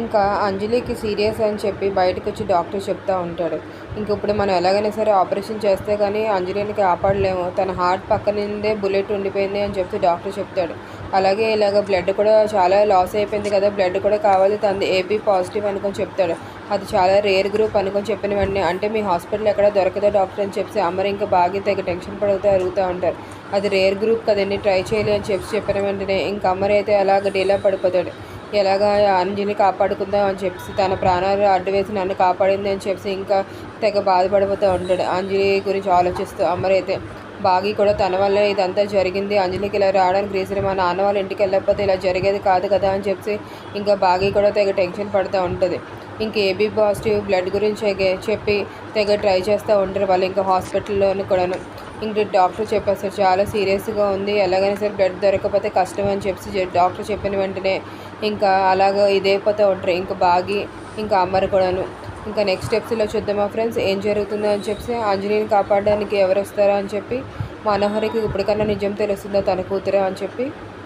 ఇంకా అంజలికి సీరియస్ అని చెప్పి బయటకు వచ్చి డాక్టర్ చెప్తా ఉంటాడు. ఇంక ఇప్పుడు మనం ఎలాగైనా సరే ఆపరేషన్ చేస్తే కానీ అంజలిని కాపాడలేము. తన హార్ట్ పక్కనిందే బుల్లెట్ ఉండిపోయింది అని చెప్పి డాక్టర్ చెప్తాడు. అలాగే ఇలాగ బ్లడ్ కూడా చాలా లాస్ అయిపోయింది కదా బ్లడ్ కూడా కావాలి తనది ఏబీ పాజిటివ్ అనుకొని చెప్తాడు. అది చాలా రేర్ గ్రూప్ అనుకొని చెప్పిన వెంటనే అంటే మీ హాస్పిటల్ ఎక్కడ దొరకదా డాక్టర్ అని చెప్పి అమ్మరు ఇంకా బాగా తెగ టెన్షన్ పడుతూ అరుగుతూ ఉంటారు అది రేర్ గ్రూప్ కదండి ట్రై చేయాలి అని చెప్పి చెప్పిన వెంటనే ఇంకా అమ్మరు అయితే అలాగ డీలా పడిపోతాడు. ఎలాగ అంజలిని కాపాడుకుందాం అని చెప్పి తన ప్రాణాలు అడ్డు వేసి నన్ను కాపాడింది అని చెప్పి ఇంకా తెగ బాధపడిపోతూ ఉంటాడు అంజలి గురించి ఆలోచిస్తూ అమరైతే బాగి కూడా తన వల్ల ఇదంతా జరిగింది. అంజలికి ఇలా రావడానికి రీజన్ మా నాన్న వాళ్ళ ఇంటికి వెళ్ళకపోతే ఇలా జరిగేది కాదు కదా అని చెప్పి ఇంకా బాగి కూడా తెగ టెన్షన్ పడుతూ ఉంటుంది. ఇంక ఏబీ పాజిటివ్ బ్లడ్ గురించి చెప్పి తెగ ట్రై చేస్తూ ఉంటారు వాళ్ళు ఇంకా హాస్పిటల్లోని కూడాను. ఇంకా డాక్టర్ చెప్పేస్తారు చాలా సీరియస్గా ఉంది. ఎలాగైనా సరే బ్లడ్ దొరకకపోతే కష్టం అని చెప్పి డాక్టర్ చెప్పిన వెంటనే ఇంకా అలాగ ఇదైపోతూ ఉంటారు. ఇంకా బాగి ఇంకా అమ్మరు కూడాను. ఇంకా నెక్స్ట్ స్టెప్స్లో చూద్దామా ఫ్రెండ్స్ ఏం జరుగుతుందో అని చెప్పి ఆంజనేయుని కాపాడడానికి ఎవరు వస్తారో అని చెప్పి మనోహరికి ఇప్పటికన్నా నిజం తెలుస్తుందో తన కూతురు అని చెప్పి.